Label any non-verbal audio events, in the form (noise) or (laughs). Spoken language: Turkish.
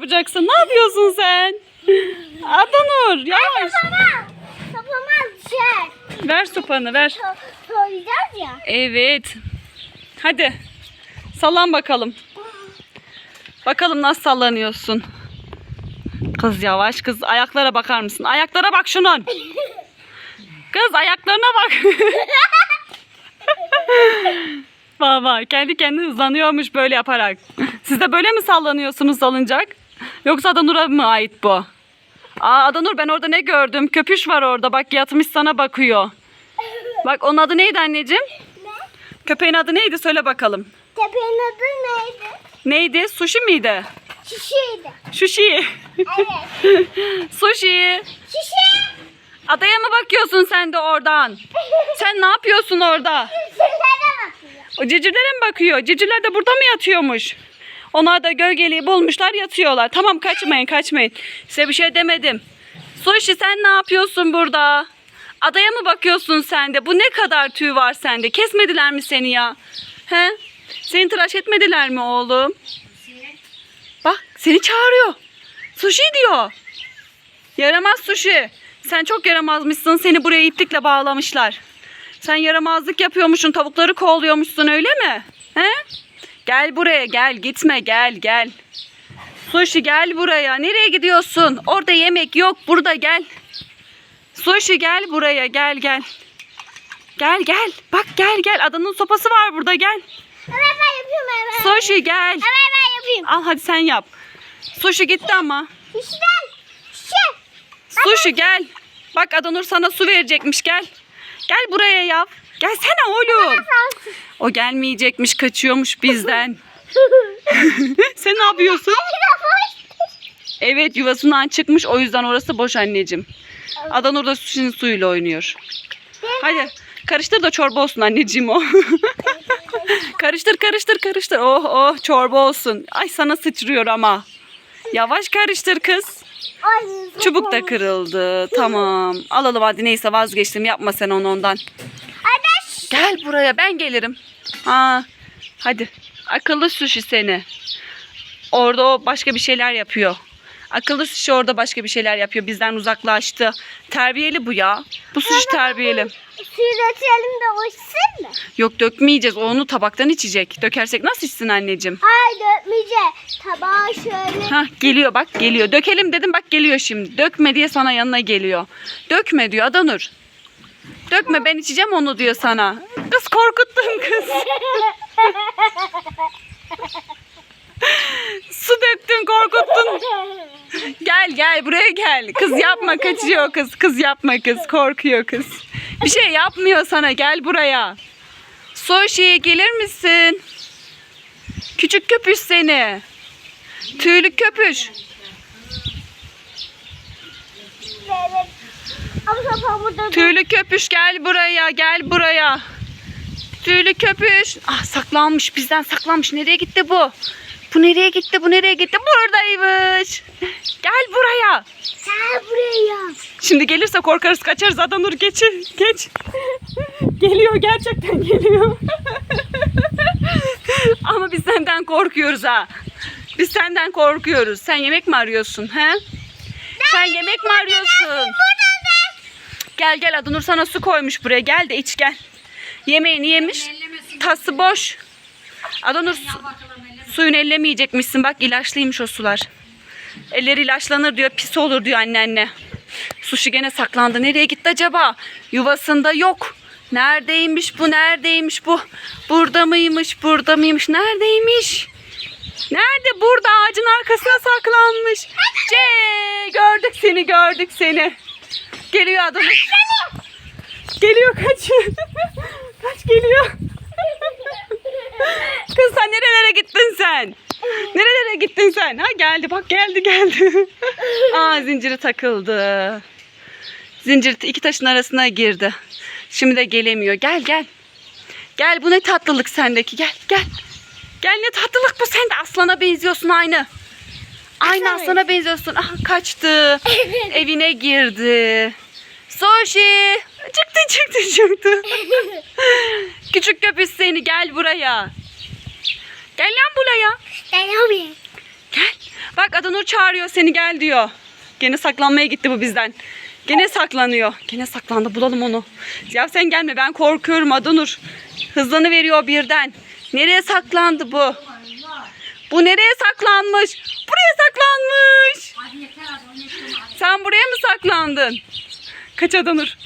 yapacaksın? Ne yapıyorsun sen? Adanur yavaş. Baba. Kafama düşer. Ver sopanı ver. So soyacağız ya. Evet. Hadi. Sallan bakalım. Bakalım nasıl sallanıyorsun. Kız yavaş kız ayaklara bakar mısın? Ayaklara bak şunun. (laughs) Kız ayaklarına bak. (laughs) Baba kendi kendine hızlanıyormuş böyle yaparak. Siz de böyle mi sallanıyorsunuz salıncak? Yoksa Adanur'a mı ait bu? Aa Adanur ben orada ne gördüm? Köpüş var orada bak yatmış sana bakıyor. Bak onun adı neydi anneciğim? Ne? Köpeğin adı neydi söyle bakalım. Tepenin adı neydi? Neydi? Sushi miydi? Şişiydi. Sushi. (laughs) Evet. Sushi. Şişi. Adaya mı bakıyorsun sen de oradan? Sen ne yapıyorsun orada? Şişelere bakıyor. O civcivlere mi bakıyor? Civcivler de burada mı yatıyormuş? Onlar da gölgeliği bulmuşlar yatıyorlar. Tamam kaçmayın kaçmayın. Size bir şey demedim. Sushi sen ne yapıyorsun burada? Adaya mı bakıyorsun sen de? Bu ne kadar tüy var sende? Kesmediler mi seni ya? He? Seni tıraş etmediler mi oğlum? Bak seni çağırıyor. Sushi diyor. Yaramaz sushi. Sen çok yaramazmışsın. Seni buraya iplikle bağlamışlar. Sen yaramazlık yapıyormuşsun. Tavukları kovalıyormuşsun öyle mi? He? Gel buraya gel. Gitme gel gel. Sushi gel buraya. Nereye gidiyorsun? Orada yemek yok. Burada gel. Sushi gel buraya. Gel gel. Gel gel. Bak gel gel. Adanın sopası var burada gel. Evet ben yapıyorum evet. Sushi gel. Evet ben yapayım. Al hadi sen yap. Sushi gitti ama. Şişten. Şişe. Sushi gel. Bak Adanur sana su verecekmiş gel. Gel buraya yap. Gelsene oğlum. O gelmeyecekmiş kaçıyormuş bizden. (laughs) Sen ne yapıyorsun? Evet yuvasından çıkmış o yüzden orası boş anneciğim. Adanur da sushi'nin suyuyla oynuyor. Hadi karıştır da çorba olsun anneciğim o. (laughs) karıştır karıştır karıştır. Oh oh çorba olsun. Ay sana sıçrıyor ama. Yavaş karıştır kız. Ay, Çubuk da kırıldı. Tamam. Alalım hadi neyse vazgeçtim. Yapma sen onu ondan. Adaş. Gel buraya ben gelirim. Ha. Hadi. Akıllı sushi seni. Orada o başka bir şeyler yapıyor. Akıllı sushi orada başka bir şeyler yapıyor. Bizden uzaklaştı. Terbiyeli bu ya. Bu sushi terbiyeli. Suyu dökelim de uçsun mu? Yok dökmeyeceğiz. O onu tabaktan içecek. Dökersek nasıl içsin anneciğim? Hayır dökmeyeceğiz. Tabağı şöyle. Ha geliyor bak geliyor. Dökelim dedim bak geliyor şimdi. Dökme diye sana yanına geliyor. Dökme diyor Adanur. Dökme ben içeceğim onu diyor sana. Kız korkuttun kız. (laughs) Su döktün korkuttun. (laughs) Gel gel buraya gel. Kız yapma kaçıyor kız. Kız yapma kız. Korkuyor kız. Bir şey yapmıyor sana gel buraya. Sushi gelir misin? Küçük köpüş seni. Tüylü köpüş. Tüylü köpüş gel buraya gel buraya. Tüylü köpüş. Ah saklanmış bizden saklanmış. Nereye gitti bu? Bu nereye gitti bu nereye gitti? Buradaymış. Gel buraya. Şimdi gelirse korkarız kaçarız Adanur geç geç. (laughs) geliyor gerçekten geliyor. (laughs) Ama biz senden korkuyoruz ha. Biz senden korkuyoruz. Sen yemek mi arıyorsun he? Sen yemek mi arıyorsun? Gel gel Adanur sana su koymuş buraya. Gel de iç gel. Yemeğini yemiş. Tası boş. Adanur su, suyunu ellemeyecekmişsin. Bak ilaçlıymış o sular. Elleri ilaçlanır diyor. Pis olur diyor anneanne. Sushi gene saklandı. Nereye gitti acaba? Yuvasında yok. Neredeymiş bu? Neredeymiş bu? Burada mıymış? Burada mıymış? Neredeymiş? Nerede? Burada ağacın arkasına saklanmış. C gördük seni gördük seni. Geliyor adam. Geliyor kaç. kaç geliyor. Kız sen nerelere gittin sen? Nerelere gittin sen? Ha geldi bak geldi geldi. (laughs) Aa zinciri takıldı. Zincir iki taşın arasına girdi. Şimdi de gelemiyor. Gel gel. Gel bu ne tatlılık sendeki. Gel gel. Gel ne tatlılık bu. Sen de aslana benziyorsun aynı. Aynı Aslan aslana benziyorsun. Ah kaçtı. Evine girdi. Sushi. Çıktı çıktı çıktı. (laughs) Küçük köpüş seni gel buraya. Gel lan buraya. Gel buraya. Gel. Bak Adanur çağırıyor seni gel diyor. Gene saklanmaya gitti bu bizden. Gene saklanıyor. Gene saklandı bulalım onu. Ya sen gelme ben korkuyorum Adanur. Hızlanı veriyor birden. Nereye saklandı bu? Bu nereye saklanmış? Buraya saklanmış. Sen buraya mı saklandın? Kaç Adanur?